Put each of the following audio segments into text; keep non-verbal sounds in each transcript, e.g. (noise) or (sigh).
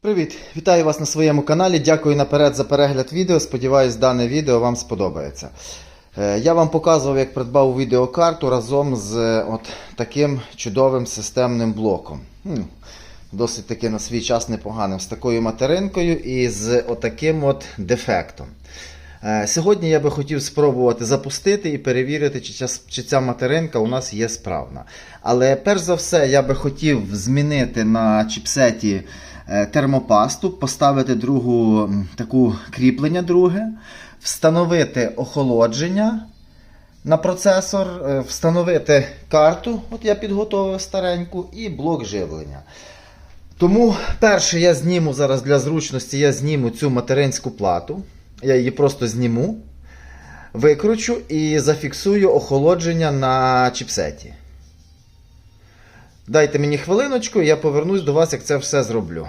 Привіт! Вітаю вас на своєму каналі. Дякую наперед за перегляд відео. Сподіваюсь, дане відео вам сподобається. Е, Я вам показував, як придбав відеокарту разом з е, от таким чудовим системним блоком. Досить таки на свій час непоганим, з такою материнкою і з отаким от дефектом. Е, Сьогодні я би хотів спробувати запустити і перевірити, чи ця, материнка у нас є справна. Але перш за все, я би хотів змінити на чіпсеті е, термопасту, поставити другу таку кріплення друге, встановити охолодження на процесор, е, встановити карту, от я підготовив стареньку, і блок живлення. Тому перше я зніму зараз для зручності, я зніму цю материнську плату. Я її просто зніму, викручу і зафіксую охолодження на чіпсеті. Дайте мені хвилиночку, я повернусь до вас, як це все зроблю.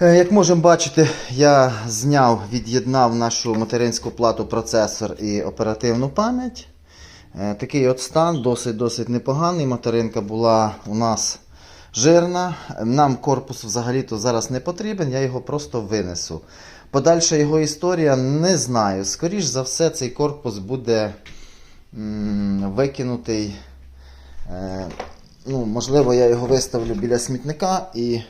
Е, Як можемо бачити, я зняв, від'єднав нашу материнську плату процесор і оперативну пам'ять. Е, Такий от стан досить-досить непоганий. Материнка була у нас жирна. Нам корпус взагалі-то зараз не потрібен, я його просто винесу. Подальша його історія не знаю. Скоріш за все, цей корпус буде викинутий. Е, ну, можливо, я його виставлю біля смітника і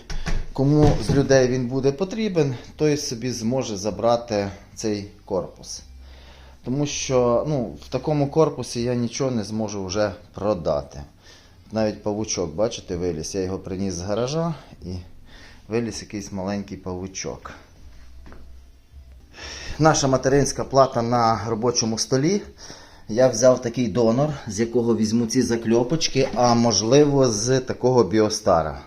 кому з людей він буде потрібен, той собі зможе забрати цей корпус. Тому що ну, в такому корпусі я нічого не зможу вже продати. Навіть павучок, бачите, виліз. Я його приніс з гаража і виліз якийсь маленький павучок. Наша материнська плата на робочому столі. Я взяв такий донор, з якого візьму ці закльопочки, а можливо з такого біостара.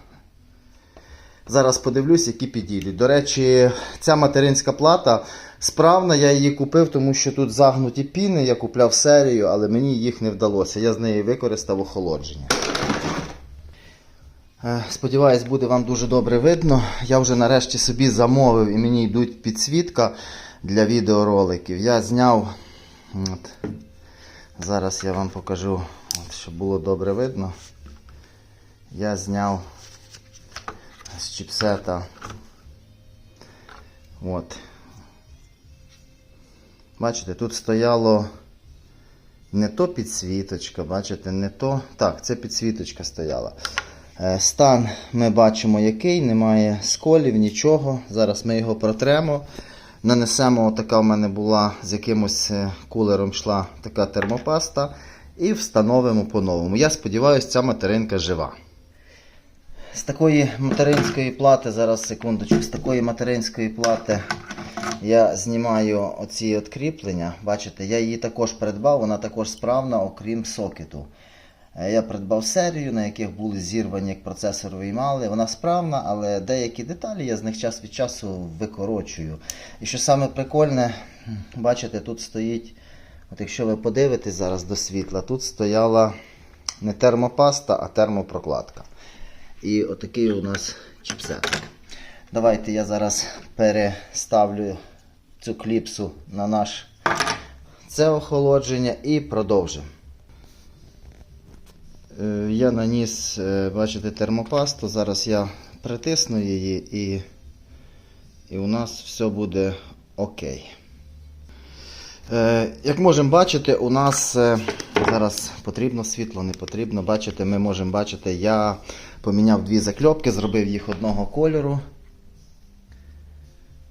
Зараз подивлюсь, які підійдуть. До речі, ця материнська плата справна, я її купив, тому що тут загнуті піни, я купляв серію, але мені їх не вдалося. Я з неї використав охолодження. Е, Сподіваюсь, буде вам дуже добре видно. Я вже нарешті собі замовив і мені йдуть підсвітка для відеороликів. Я зняв. От, зараз я вам покажу, от, щоб було добре видно. Я зняв з чіпсета. От. Бачите, тут стояло не то підсвіточка, бачите, не то. Так, це підсвіточка стояла. Е, Стан ми бачимо який, немає сколів, нічого. Зараз ми його протремо. Нанесемо, така в мене була з якимось е, кулером йшла така термопаста. І встановимо по-новому. Я сподіваюся, ця материнка жива. З такої материнської плати, зараз секундочку, з такої материнської плати я знімаю оці от кріплення. Бачите, я її також придбав, вона також справна, окрім сокету. Е, Я придбав серію, на яких були зірвані, як процесор виймали. Вона справна, але деякі деталі я з них час від часу викорочую. І що саме прикольне, бачите, тут стоїть, от якщо ви подивитесь зараз до світла, тут стояла не термопаста, а термопрокладка. І отакий у нас чіпсет. Давайте я зараз переставлю цю кліпсу на наш це охолодження і продовжимо. Е, Я наніс, е, бачите, термопасту. Зараз я притисну її і, і у нас все буде окей. Е, Як можемо бачити, у нас зараз потрібно світло, не потрібно. Бачите, ми можемо бачити, я поміняв дві закльопки, зробив їх одного кольору.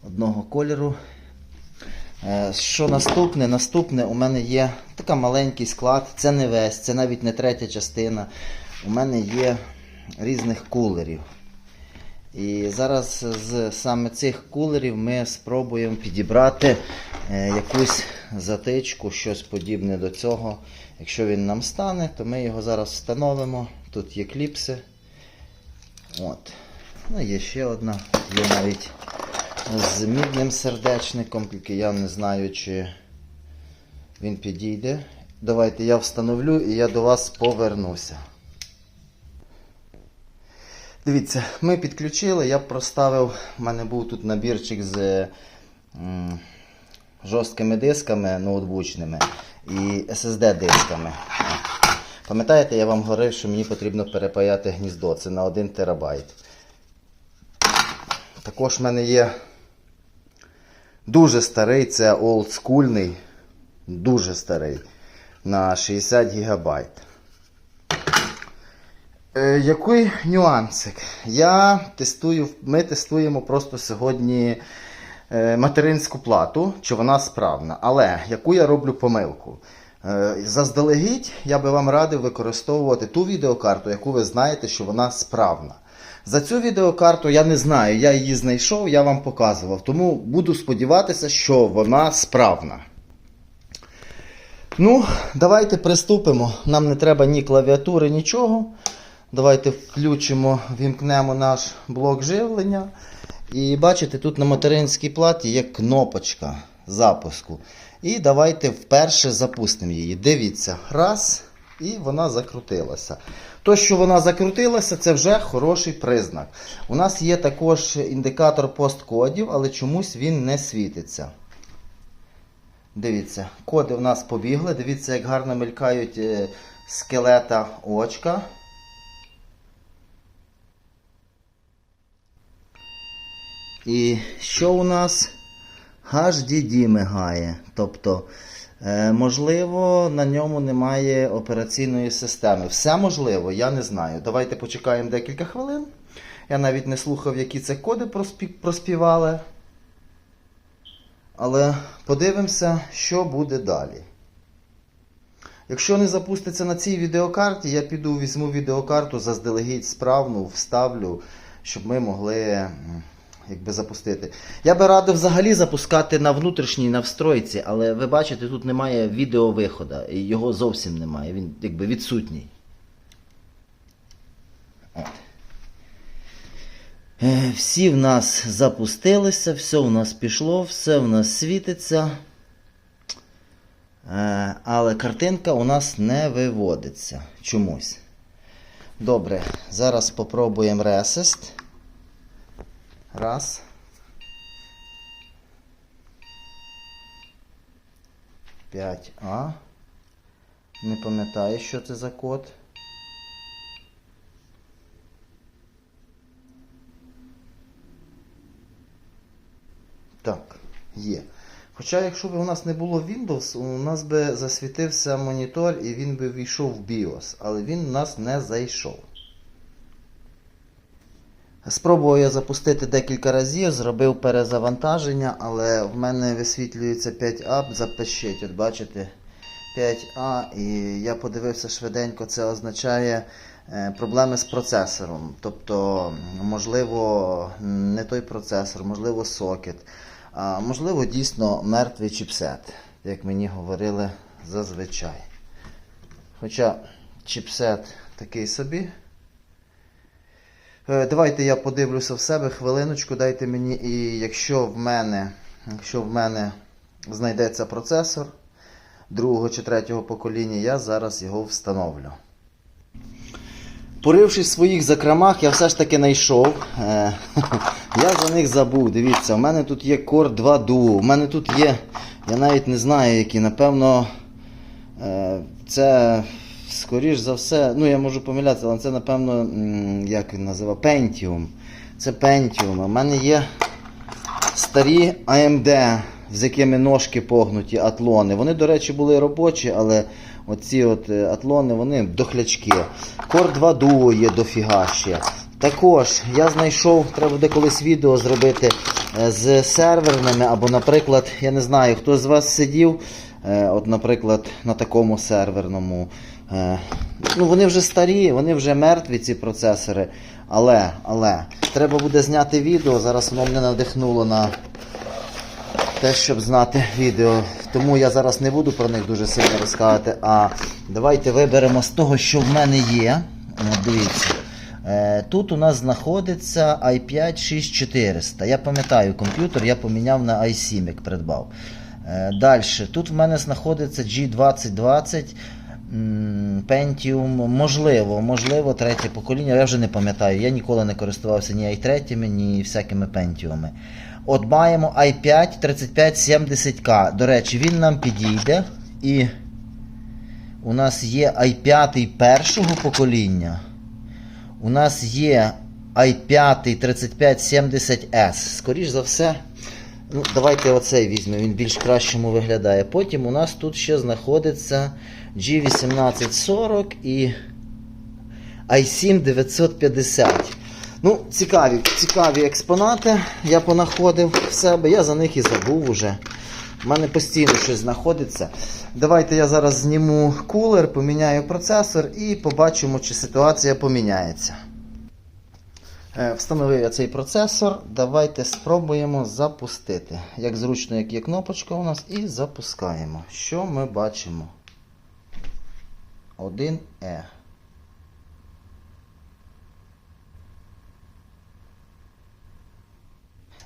Одного кольору. Е, Що наступне? Наступне у мене є такий маленький склад. Це не весь, це навіть не третя частина. У мене є різних кулерів. І зараз з саме цих кулерів ми спробуємо підібрати е, якусь затичку, щось подібне до цього. Якщо він нам стане, то ми його зараз встановимо. Тут є кліпси. От. Ну, є ще одна. Є навіть з мідним сердечником, тільки я не знаю, чи він підійде. Давайте я встановлю і я до вас повернуся. Дивіться, ми підключили, я проставив, у мене був тут набірчик з жорсткими дисками ноутбучними і SSD-дисками. Пам'ятаєте, я вам говорив, що мені потрібно перепаяти гніздо, це на 1 терабайт. Також в мене є дуже старий, це олдскульний, дуже старий на 60 гігабайт. Е, який нюансик? Я тестую, ми тестуємо просто сьогодні е, материнську плату, чи вона справна. Але яку я роблю помилку? Е, заздалегідь я би вам радив використовувати ту відеокарту, яку ви знаєте, що вона справна. За цю відеокарту я не знаю, я її знайшов, я вам показував. Тому буду сподіватися, що вона справна. Ну, давайте приступимо. Нам не треба ні клавіатури, нічого. Давайте включимо, вімкнемо наш блок живлення. І бачите, тут на материнській платі є кнопочка запуску. І давайте вперше запустимо її. Дивіться, раз, і вона закрутилася. То, що вона закрутилася, це вже хороший признак. У нас є також індикатор посткодів, але чомусь він не світиться. Дивіться, коди в нас побігли. Дивіться, як гарно мелькають е, скелета очка. І що у нас? HDD мигає. Тобто, е, можливо, на ньому немає операційної системи. Все можливо, я не знаю. Давайте почекаємо декілька хвилин. Я навіть не слухав, які це коди проспівали. Але подивимося, що буде далі. Якщо не запуститься на цій відеокарті, я піду візьму відеокарту заздалегідь справну, вставлю, щоб ми могли якби, запустити. Я би радив взагалі запускати на внутрішній на встройці, але ви бачите, тут немає відеовиходу, і його зовсім немає. Він якби відсутній. От. Е, Всі в нас запустилися, все в нас пішло, все в нас світиться. Е, Але картинка у нас не виводиться чомусь. Добре, зараз спробуємо Resist. Раз. П'ять А. Не пам'ятаю, що це за код. Так, є. Хоча, якщо б у нас не було Windows, у нас би засвітився монітор і він би війшов в BIOS, але він у нас не зайшов. Спробував я запустити декілька разів, зробив перезавантаження, але в мене висвітлюється 5А, запишіть, от бачите, 5А, і я подивився швиденько, це означає е, проблеми з процесором. Тобто, можливо, не той процесор, можливо, сокет, а можливо, дійсно мертвий чіпсет, як мені говорили зазвичай. Хоча чіпсет такий собі. Е, Давайте я подивлюся в себе хвилиночку, дайте мені, і якщо в мене, якщо в мене знайдеться процесор другого чи третього покоління, я зараз його встановлю. Порившись в своїх закромах, я все ж таки знайшов. Е, (laughs) Я за них забув. Дивіться, у мене тут є Core 2 Duo. У мене тут є, я навіть не знаю які, напевно, е, це скоріш за все, ну я можу помилятися, але це, напевно, як він називав, Pentium. Це Pentium. У мене є старі AMD, з якими ножки погнуті, атлони. Вони, до речі, були робочі, але оці от е, атлони, вони дохлячки. Core 2 Duo є дофіга ще. Також я знайшов, треба буде колись відео зробити е, з серверними, або, наприклад, я не знаю, хто з вас сидів, е, от, наприклад, на такому серверному. Е, Ну, вони вже старі, вони вже мертві, ці процесори. Але, але, треба буде зняти відео. Зараз воно мене надихнуло на те, щоб знати відео. Тому я зараз не буду про них дуже сильно розказувати. А давайте виберемо з того, що в мене є. Дивіться. Е, Тут у нас знаходиться i5 6400. Я пам'ятаю комп'ютер, я поміняв на i7, як придбав. Далі, тут в мене знаходиться G2020. Pentium, можливо, можливо, третє покоління, я вже не пам'ятаю. Я ніколи не користувався ні i3, ні всякими Pentiumами. От маємо i5 3570K. До речі, він нам підійде. І у нас є i5 першого покоління. У нас є i5 3570S. Скоріш за все, ну, давайте оцей візьмемо, він більш кращому виглядає. Потім у нас тут ще знаходиться G1840 і i7 950. Ну, цікаві, цікаві експонати я понаходив в себе. Я за них і забув уже. У мене постійно щось знаходиться. Давайте я зараз зніму кулер, поміняю процесор і побачимо, чи ситуація поміняється. Е, Встановив я цей процесор. Давайте спробуємо запустити. Як зручно, як є кнопочка у нас, і запускаємо. Що ми бачимо? 1E.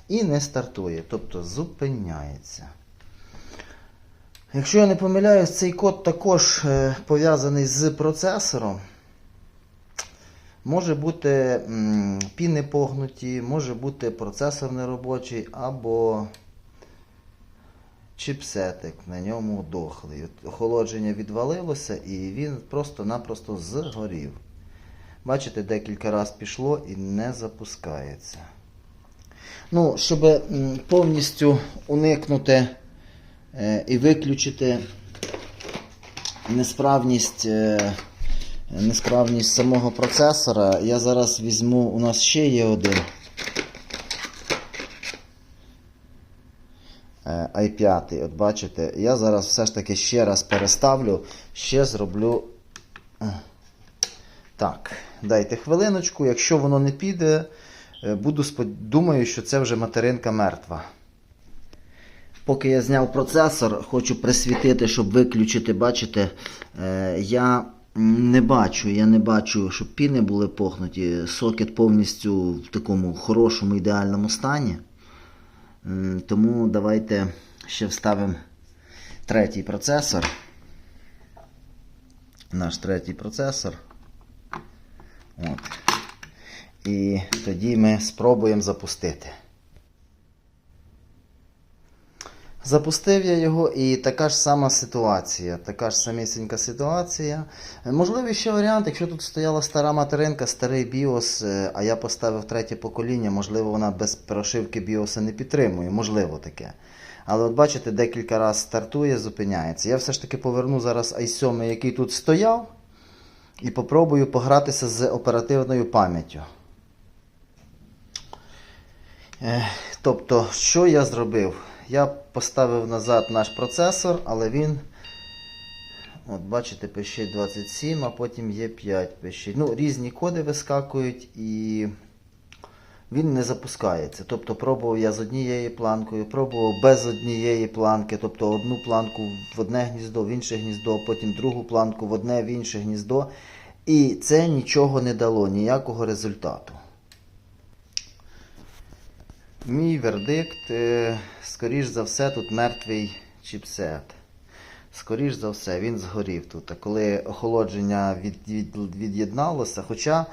І не стартує, тобто зупиняється. Якщо я не помиляюсь, цей код також е, пов'язаний з процесором. Може бути піни погнуті, може бути процесор неробочий або чіпсетик на ньому дохлий. Охолодження відвалилося і він просто-напросто згорів. Бачите, декілька разів пішло і не запускається. Ну, щоб повністю уникнути е, і виключити несправність, е, несправність самого процесора, я зараз візьму, у нас ще є один е, i5. От бачите, я зараз все ж таки ще раз переставлю, ще зроблю. е, Так, дайте хвилиночку, якщо воно не піде. Е, Буду думаю, що це вже материнка мертва. Поки я зняв процесор, хочу присвітити, щоб виключити, бачите, е, я не бачу, я не бачу, щоб піни були похнуті. Сокет повністю в такому хорошому ідеальному стані. Тому давайте ще вставимо третій процесор. Наш третій процесор. От. І тоді ми спробуємо запустити. Запустив я його і така ж сама ситуація. Така ж самісінька ситуація. Можливий ще варіант, якщо тут стояла стара материнка, старий BIOS, е, а я поставив третє покоління, можливо, вона без прошивки BIOS не підтримує, можливо таке. Але от бачите, декілька разів стартує, зупиняється. Я все ж таки поверну зараз i7, який тут стояв, і попробую погратися з оперативною пам'яттю. Тобто, що я зробив? Я поставив назад наш процесор, але він. От, бачите, пишіть 27, а потім є 5 пишіть. Ну, різні коди вискакують і він не запускається. Тобто пробував я з однією планкою, пробував без однієї планки, тобто одну планку в одне гніздо, в інше гніздо, потім другу планку в одне в інше гніздо. І це нічого не дало, ніякого результату. Мій вердикт, е, скоріш за все, тут мертвий чіпсет. Скоріш за все, він згорів тут. Коли охолодження від, від, хоча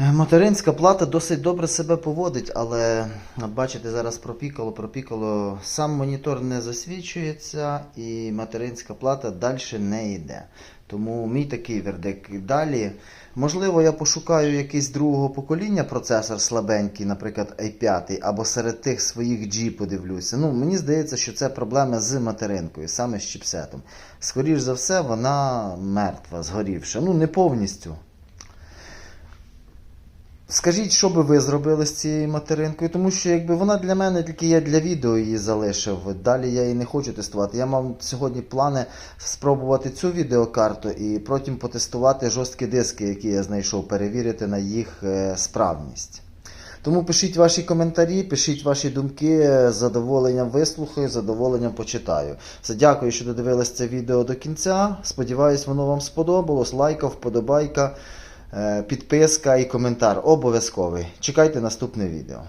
материнська плата досить добре себе поводить, але бачите, зараз пропікало, пропікало, сам монітор не засвічується і материнська плата далі не йде. Тому мій такий вердикт. Далі, можливо, я пошукаю якийсь другого покоління процесор слабенький, наприклад, i5, або серед тих своїх G подивлюся. Ну, мені здається, що це проблема з материнкою, саме з чіпсетом. Скоріш за все, вона мертва, згорівша. Ну, не повністю. Скажіть, що би ви зробили з цією материнкою, тому що якби вона для мене тільки я для відео її залишив. Далі я її не хочу тестувати. Я мав сьогодні плани спробувати цю відеокарту і потім потестувати жорсткі диски, які я знайшов, перевірити на їх е, справність. Тому пишіть ваші коментарі, пишіть ваші думки, з задоволенням вислухаю, з задоволенням почитаю. Все, дякую, що додивились це відео до кінця. Сподіваюсь, воно вам сподобалось. Лайка, вподобайка, підписка і коментар обов'язковий. Чекайте наступне відео.